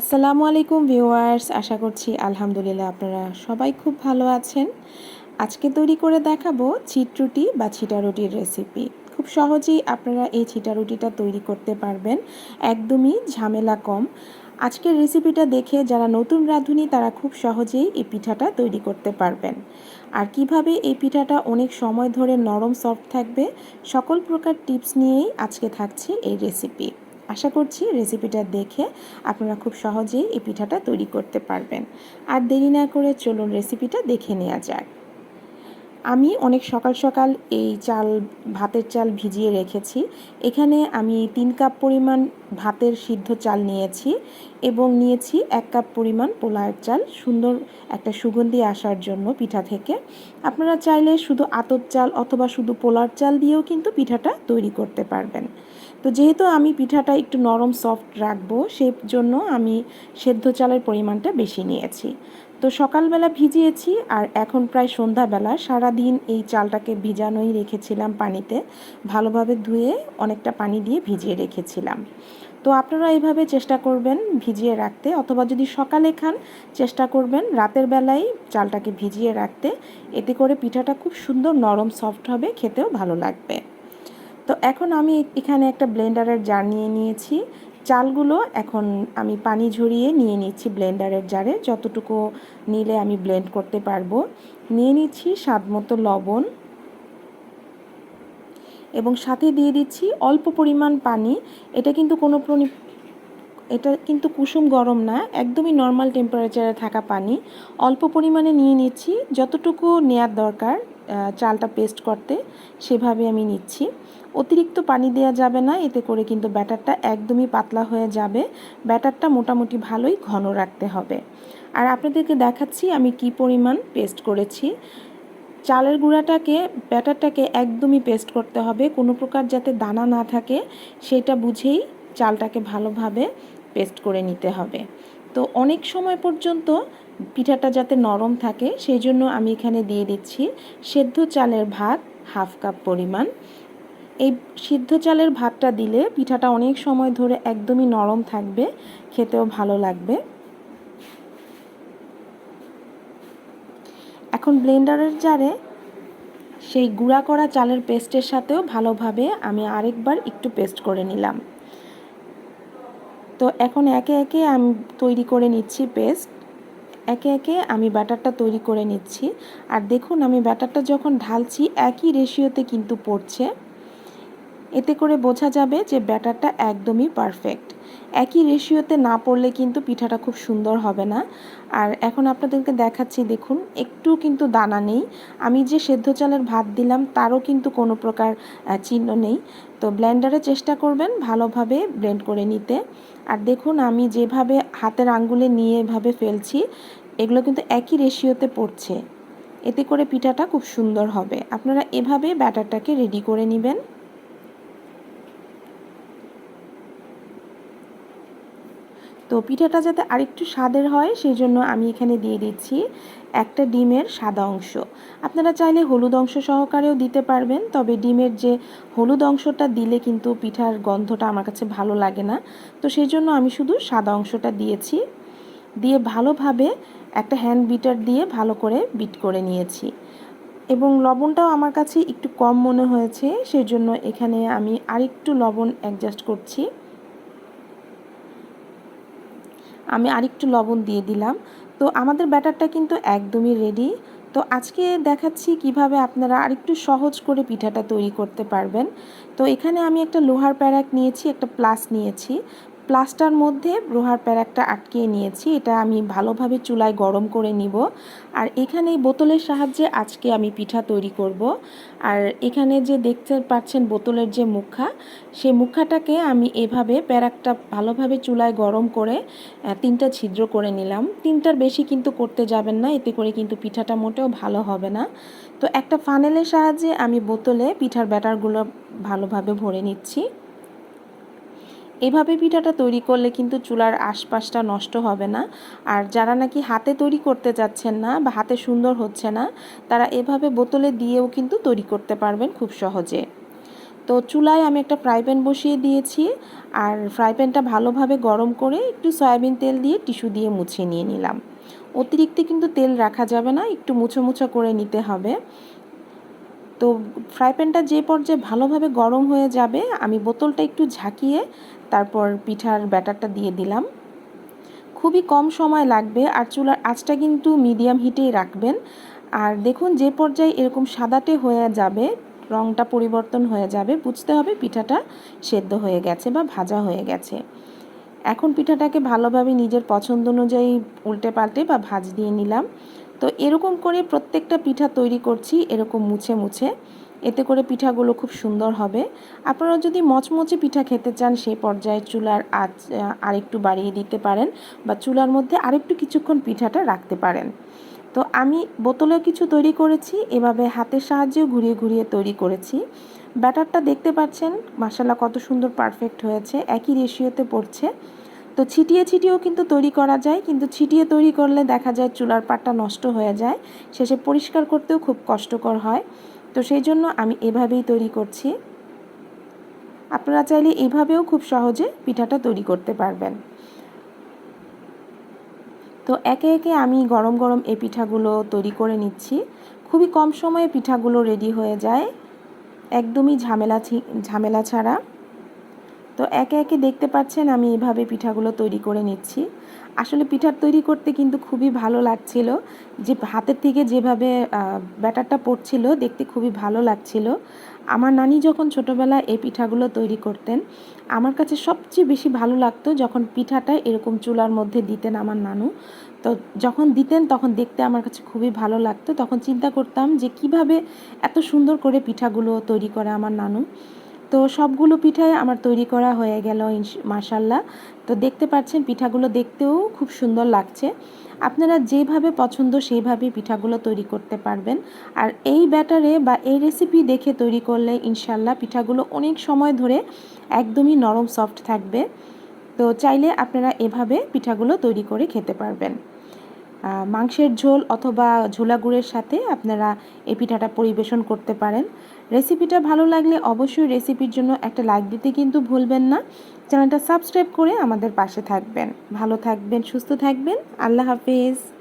আসসালামু আলাইকুম ভিউয়ার্স, আশা করছি আলহামদুলিল্লাহ আপনারা সবাই খুব ভালো আছেন। আজকে তৈরি করে দেখাবো চিটরুটি বা ছিটা রুটির রেসিপি খুব সহজেই আপনারা এই ছিটা রুটিটা তৈরি করতে পারবেন, একদমই ঝামেলা কম। আজকের রেসিপিটা দেখে যারা নতুন রাঁধুনি, তারা খুব সহজেই এই পিঠাটা তৈরি করতে পারবেন। আর কীভাবে এই পিঠাটা অনেক সময় ধরে নরম সফট থাকবে, সকল প্রকার টিপস নিয়েই আজকে থাকছে এই রেসিপি আশা করছি রেসিপিটা দেখে আপনারা খুব সহজেই এই পিঠাটা তৈরি করতে পারবেন। আর দেরি না করে চলুন রেসিপিটা দেখে নেওয়া যাক। আমি অনেক সকাল সকাল এই চাল, ভাতের চাল ভিজিয়ে রেখেছি। এখানে আমি তিন কাপ পরিমাণ ভাতের সিদ্ধ চাল নিয়েছি এবং নিয়েছি এক কাপ পরিমাণ পোলাওয়ের চাল। সুন্দর একটা সুগন্ধি আসার জন্য পিঠা থেকে। আপনারা চাইলে শুধু আতর চাল অথবা শুধু পোলার চাল দিয়েও কিন্তু পিঠাটা তৈরি করতে পারবেন। তো যেহেতু আমি পিঠাটা একটু নরম সফট রাখব সেই জন্য আমি সেদ্ধ চালের পরিমাণটা বেশি নিয়েছি। তো সকালবেলা ভিজিয়েছি আর এখন প্রায় সন্ধ্যাবেলা। সারাদিন এই চালটাকে ভিজানোই রেখেছিলাম পানিতে। ভালোভাবে ধুয়ে অনেকটা পানি দিয়ে ভিজিয়ে রেখেছিলাম। তো আপনারা এইভাবে চেষ্টা করবেন ভিজিয়ে রাখতে, অথবা যদি সকালে খান, চেষ্টা করবেন রাতের বেলায় চালটাকে ভিজিয়ে রাখতে। এতে করে পিঠাটা খুব সুন্দর নরম সফট হবে, খেতেও ভালো লাগবে। তো এখন আমি এখানে একটা ব্লেন্ডারের জার নিয়ে নিয়েছি। চালগুলো এখন আমি পানি ঝরিয়ে নিয়ে নিচ্ছি ব্লেন্ডারের জারে। যতটুকু নিলে আমি ব্লেন্ড করতে পারব। নিয়ে নিচ্ছি স্বাদ মতো লবণ। এবং সাথে দিয়ে দিচ্ছি অল্প পরিমাণ পানি। এটা কিন্তু কোনো প্রণী এটা কিন্তু কুসুম গরম না, একদমই নর্মাল টেম্পারেচারে থাকা পানি। অল্প পরিমাণে নিয়ে নিচ্ছি। যতটুকু নেয়ার দরকার চালটা পেস্ট করতে সেভাবে আমি নিচ্ছি। অতিরিক্ত পানি দেওয়া যাবে না, এতে করে কিন্তু ব্যাটারটা একদমই পাতলা হয়ে যাবে। ব্যাটারটা মোটামুটি ভালোই ঘন রাখতে হবে। আর আপনাদেরকে দেখাচ্ছি আমি কি পরিমাণ পেস্ট করেছি। চালের গুঁড়াটাকে, ব্যাটারটাকে একদমই পেস্ট করতে হবে। কোনো প্রকার যাতে দানা না থাকে, সেটা বুঝেই চালটাকে ভালোভাবে পেস্ট করে নিতে হবে। তো অনেক সময় পর্যন্ত পিঠাটা যাতে নরম থাকে, সেই জন্য আমি এখানে দিয়ে দিচ্ছি সেদ্ধ চালের ভাত হাফ কাপ পরিমাণ। এই সিদ্ধ চালের ভাতটা দিলে পিঠাটা অনেক সময় ধরে একদমই নরম থাকবে, খেতেও ভালো লাগবে। এখন ব্লেন্ডারের জারে সেই গুঁড়া করা চালের পেস্টের সাথেও ভালোভাবে আমি আরেকবার একটু পেস্ট করে নিলাম। তো এখন একে একে আমি তৈরি করে নিচ্ছি পেস্ট। একে একে আমি ব্যাটারটা তৈরি করে নিচ্ছি। আর দেখুন, আমি ব্যাটারটা যখন ঢালছি, একই রেশিওতে কিন্তু পড়ছে। এতে করে বোঝা যাবে যে ব্যাটারটা একদমই পারফেক্ট একই রেশিওতে না পড়লে কিন্তু পিঠাটা খুব সুন্দর হবে না। আর এখন আপনাদেরকে দেখাচ্ছি, দেখুন, একটু কিন্তু দানা নেই। আমি যে সেদ্ধ চালের ভাত দিলাম, তারও কিন্তু কোনো প্রকার চিহ্ন নেই। তো ব্লেন্ডারে চেষ্টা করবেন ভালোভাবে ব্লেন্ড করে নিতে। আর দেখুন, আমি যেভাবে হাতের আঙ্গুলে নিয়ে এভাবে ফেলছি, এগুলো কিন্তু একই রেশিওতে পড়ছে। এতে করে পিঠাটা খুব সুন্দর হবে। আপনারা এভাবে ব্যাটারটাকে রেডি করে নেবেন। তো পিঠাটা যাতে আরেকটু স্বাদের হয় সেই জন্য আমি এখানে দিয়ে দিচ্ছি একটা ডিমের সাদা অংশ। আপনারা চাইলে হলুদ অংশ সহকারেও দিতে পারবেন, তবে ডিমের যে হলুদ অংশটা দিলে কিন্তু পিঠার গন্ধটা আমার কাছে ভালো লাগে না। তো সেই জন্য আমি শুধু সাদা অংশটা দিয়েছি। দিয়ে ভালোভাবে একটা হ্যান্ড বিটার দিয়ে ভালো করে বিট করে নিয়েছি। এবং লবণটাও আমার কাছে একটু কম মনে হয়েছে সেই জন্য এখানে আমি আরেকটু লবণ অ্যাডজাস্ট করছি। আমি আরেকটু লবণ দিয়ে দিলাম। তো আমাদের ব্যাটারটা কিন্তু একদমই রেডি তো আজকে দেখাচ্ছি কীভাবে আপনারা আরেকটু সহজ করে পিঠাটা তৈরি করতে পারবেন। তো এখানে আমি একটা লোহার প্যারাক নিয়েছি, একটা প্লাস নিয়েছি। প্লাস্টার মধ্যে লোহার প্যারাকটা আটকিয়ে নিয়েছি। এটা আমি ভালোভাবে চুলায় গরম করে নিব। আর এখানে বোতলের সাহায্যে আজকে আমি পিঠা তৈরি করব। আর এখানে যে দেখতে পাচ্ছেন বোতলের যে মুখা সেই মুখাটাকে আমি এভাবে প্যারাকটা ভালোভাবে চুলায় গরম করে তিনটা ছিদ্র করে নিলাম। তিনটার বেশি কিন্তু করতে যাবেন না, এতে করে কিন্তু পিঠাটা মোটেও ভালো হবে না। তো একটা ফানেলের সাহায্যে আমি বোতলে পিঠার ব্যাটারগুলো ভালোভাবে ভরে নিচ্ছি। এভাবে পিঠাটা তৈরি করলে কিন্তু চুলার আশপাশটা নষ্ট হবে না। আর যারা নাকি হাতে তৈরি করতে যাচ্ছেন না বা হাতে সুন্দর হচ্ছে না, তারা এভাবে বোতলে দিয়েও কিন্তু তৈরি করতে পারবেন খুব সহজে। তো চুলায় আমি একটা ফ্রাই প্যান বসিয়ে দিয়েছি। আর ফ্রাই প্যানটা ভালোভাবে গরম করে একটু সয়াবিন তেল দিয়ে টিস্যু দিয়ে মুছে নিয়ে নিলাম। অতিরিক্ত কিন্তু তেল রাখা যাবে না, একটু মুছো মুছো করে নিতে হবে। তো ফ্রাই প্যানটা যে পর্যায়ে ভালোভাবে গরম হয়ে যাবে, আমি বোতলটা একটু ঝাঁকিয়ে তারপর পিঠার ব্যাটারটা দিয়ে দিলাম। খুবই কম সময় লাগবে আর চুলার আঁচটা কিন্তু মিডিয়াম হিটেই রাখবেন। আর দেখুন যে পর্যায়ে এরকম সাদাটে হয়ে যাবে রঙটা পরিবর্তন হয়ে যাবে, বুঝতে হবে পিঠাটা সেদ্ধ হয়ে গেছে বা ভাজা হয়ে গেছে। এখন পিঠাটাকে ভালোভাবে নিজের পছন্দ অনুযায়ী উল্টে পাল্টে বা ভাজ দিয়ে নিলাম। তো এরকম করে প্রত্যেকটা পিঠা তৈরি করছি, এরকম মুছে মুছে। এতে করে পিঠাগুলো খুব সুন্দর হবে। আপনারা যদি মচমচে পিঠা খেতে চান সেই পর্যায়ে চুলার আঁচ আরেকটু বাড়িয়ে দিতে পারেন বা চুলার মধ্যে আরেকটু কিছুক্ষণ পিঠাটা রাখতে পারেন। তো আমি বোতলেও কিছু তৈরি করেছি, এভাবে হাতের সাহায্যেও ঘুরিয়ে ঘুরিয়ে তৈরি করেছি। ব্যাটারটা দেখতে পাচ্ছেন মশালা কত সুন্দর পারফেক্ট হয়েছে, একই রেশিওতে পড়ছে। তো ছিটিয়ে ছিটিয়েও কিন্তু তৈরি করা যায়, কিন্তু ছিটিয়ে তৈরি করলে দেখা যায় চুলার পাটটা নষ্ট হয়ে যায়, শেষে পরিষ্কার করতেও খুব কষ্টকর হয়। তো সেই জন্য আমি এভাবেই তৈরি করছি। আপনারা চাইলে এভাবেও খুব সহজে পিঠাটা তৈরি করতে পারবেন। তো একে একে আমি গরম গরম এই পিঠাগুলো তৈরি করে নিচ্ছি। খুবই কম সময়ে পিঠাগুলো রেডি হয়ে যায়। একদমই ঝামেলা ঝামেলা ছাড়া। তো একে একে দেখতে পাচ্ছেন, আমি এভাবে পিঠাগুলো তৈরি করে নিচ্ছি। আসলে পিঠার তৈরি করতে কিন্তু খুবই ভালো লাগছিল। যে হাতের থেকে যেভাবে ব্যাটারটা পড়ছিল, দেখতে খুবই ভালো লাগছিল। আমার নানি যখন ছোটোবেলায় এই পিঠাগুলো তৈরি করতেন, আমার কাছে সবচেয়ে বেশি ভালো লাগতো যখন পিঠাটা এরকম চুলার মধ্যে দিতেন আমার নানু। তো যখন দিতেন, তখন দেখতে আমার কাছে খুবই ভালো লাগতো। তখন চিন্তা করতাম যে কীভাবে এত সুন্দর করে পিঠাগুলো তৈরি করে আমার নানু। তো সবগুলো পিঠাই আমার তৈরি করা হয়ে গেল মার্শাল্লাহ তো দেখতে পাচ্ছেন, পিঠাগুলো দেখতেও খুব সুন্দর লাগছে। আপনারা যেভাবে পছন্দ সেইভাবে পিঠাগুলো তৈরি করতে পারবেন। আর এই ব্যাটারে বা এই রেসিপি দেখে তৈরি করলে ইনশাল্লাহ পিঠাগুলো অনেক সময় ধরে একদমই নরম সফট থাকবে। তো চাইলে আপনারা এভাবে পিঠাগুলো তৈরি করে খেতে পারবেন। মাংসের ঝোল অথবা ঝোলা গুড়ের সাথে আপনারা এই পিঠাটা পরিবেশন করতে পারেন। রেসিপিটা ভালো লাগলে অবশ্যই রেসিপির জন্য একটা লাইক দিতে কিন্তু ভুলবেন না। চ্যানেলটা সাবস্ক্রাইব করে আমাদের পাশে থাকবেন। ভালো থাকবেন, সুস্থ থাকবেন। আল্লাহ হাফিজ।